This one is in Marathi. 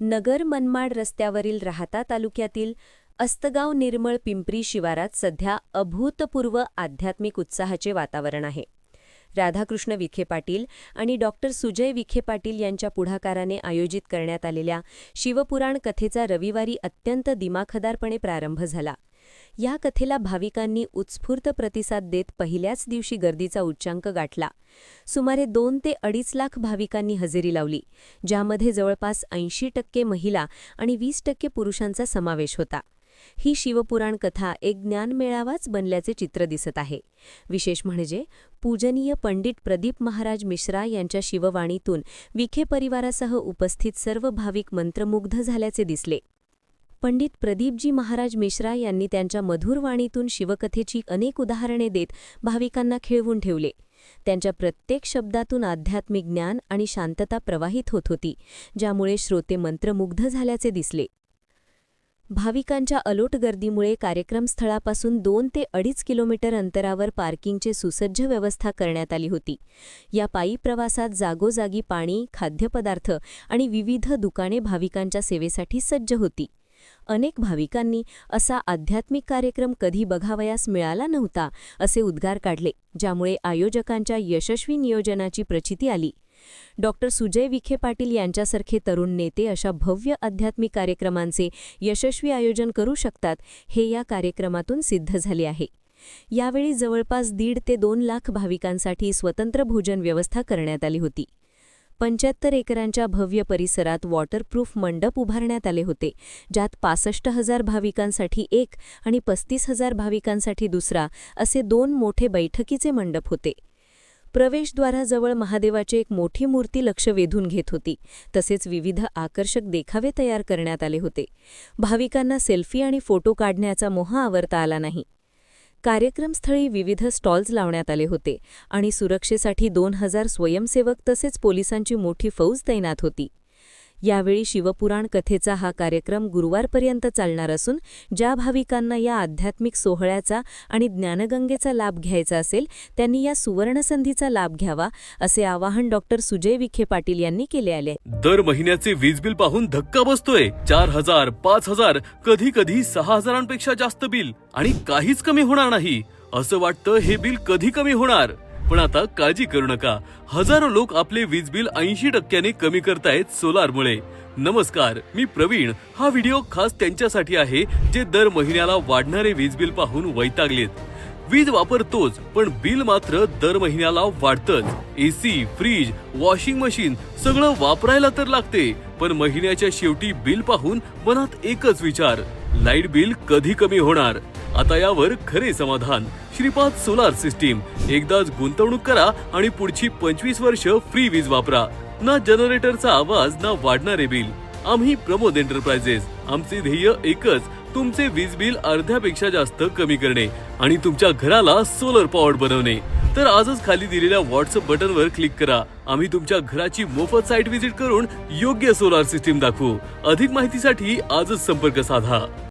नगर मनमाड रस्त्यावरील राहता तालुक्यातील अस्तगाव निर्मळ पिंपरी शिवारात सध्या अभूतपूर्व आध्यात्मिक उत्साहाचे वातावरण आहे. राधाकृष्ण विखे पाटील आणि डॉक्टर सुजय विखे पाटील यांच्या पुढाकाराने आयोजित करण्यात आलेल्या शिवपुराण कथेचा रविवारी अत्यंत दिमाखदारपणे प्रारंभ झाला. या कथेला भाविकांनी उत्स्फूर्त प्रतिसाद देत पहिल्याच दिवशी गर्दीचा उच्चांक गाठला. सुमारे दोन ते अडीच लाख भाविकांनी हजेरी लावली ज्यामध्ये जवळपास ऐंशी टक्के महिला आणि वीस टक्के पुरुषांचा समावेश होता. ही शिवपुराण कथा एक ज्ञानमेळावाच बनल्याचे चित्र दिसत आहे. विशेष म्हणजे पूजनीय पंडित प्रदीप महाराज मिश्रा यांच्या शिववाणीतून विखे परिवारासह उपस्थित सर्व भाविक मंत्रमुग्ध झाल्याचे दिसले. पंडित प्रदीपजी महाराज मिश्रा यांनी त्यांच्या मधुर वाणीतून शिवकथेची अनेक उदाहरणे देत भाविकांना खिळवून ठेवले. त्यांच्या प्रत्येक शब्दातून आध्यात्मिक ज्ञान आणि शांतता प्रवाहित होत होती ज्यामुळे श्रोते मंत्रमुग्ध झाल्याचे दिसले. भाविकांच्या अलोट गर्दीमुळे कार्यक्रमस्थळापासून दोन ते अडीच किलोमीटर अंतरावर पार्किंगचे सुसज्ज व्यवस्था करण्यात आली होती. या पायी प्रवासात जागोजागी पाणी खाद्यपदार्थ आणि विविध दुकाने भाविकांच्या सेवेसाठी सज्ज होती. अनेक भाविकांनी असा आध्यात्मिक कार्यक्रम कधी बघावयास मिळाला नव्हता असे उद्गार काढले ज्यामुळे आयोजकांच्या यशस्वी नियोजनाची प्रचिती आली. डॉक्टर सुजय विखे पाटील यांच्यासारखे तरुण नेते अशा भव्य आध्यात्मिक कार्यक्रमांचे यशस्वी आयोजन करू शकतात हे या कार्यक्रमातून सिद्ध झाले आहे. यावेळी जवळपास दीड ते दोन लाख भाविकांसाठी स्वतंत्र भोजन व्यवस्था करण्यात आली होती. पंच्याहत्तर एकरांच्या भव्य परिसरात वॉटरप्रूफ मंडप उभारण्यात आले होते. ज्यात पासष्ट हजार भाविकांसाठी एक आणि पस्तीस हजार भाविकांसाठी दुसरा असे दोन मोठे बैठकीचे मंडप होते. प्रवेशद्वाराजवळ महादेवाची एक मोठी मूर्ती लक्ष वेधून घेत होती. तसेच विविध आकर्षक देखावे तयार करण्यात आले होते. भाविकांना सेल्फी आणि फोटो काढण्याचा मोह आवरता आला नाही. कार्यक्रमस्थळी विविध स्टॉल्स लावण्यात आले होते आणि सुरक्षेसाठी दोन हजार स्वयंसेवक तसेच पोलिसांची मोठी फौज तैनात होती. यावेळी शिवपुराण कथेचा हा कार्यक्रम गुरुवारपर्यंत चालणार असून ज्या भाविकांना या आध्यात्मिक सोहळ्याचा आणि ज्ञानगंगेचा लाभ घ्यायचा असेल त्यांनी या सुवर्णसंधीचा लाभ घ्यावा असे आवाहन डॉक्टर सुजय विखे पाटील यांनी केले आले दर महिन्याचे वीज बिल पाहून धक्का बसतोय. चार हजार पाच हजार कधी कधी सहा हजारांपेक्षा जास्त बिल आणि काहीच कमी होणार नाही. असं वाटतं हे बिल कधी कमी होणार? पण आता काळजी करू नका. हजारो लोक आपले वीज बिल ऐंशी टक्क्याने कमी करतायत सोलारमुळे. नमस्कार मी प्रवीण. हा व्हिडिओ खास त्यांच्यासाठी आहे जे दर महिन्याला वाढणारे वीज बिल पाहून वैतागलेत. वीज वापरतोच पण बिल मात्र दर महिन्याला वाढतच. एसी फ्रीज वॉशिंग मशीन सगळं वापरायला तर लागते पण महिन्याच्या शेवटी बिल पाहून मनात एकच विचार. लाइट बिल कधी कमी होणार? आता यावर खरे समाधान. Shripad solar system. एकदाच गुंतवणूक करा आणि पुढची पंचवीस वर्ष फ्री वीज वापरा. ना जनरेटरचा आवाज ना वाढणारे बिल. आम्ही प्रमोद एंटरप्राइजेस. आमचे ध्येय एकच तुमचे वीज बिल अर्ध्यापेक्षा जास्त कमी करणे आणि तुमच्या घराला सोलर पॉवर बनवणे. तर आजच खाली दिलेल्या व्हॉट्सअप बटनवर क्लिक करा. आम्ही तुमच्या घराची मोफत साईट व्हिजिट करून योग्य सोलार सिस्टीम दाखवू. अधिक माहितीसाठी आजच संपर्क साधा.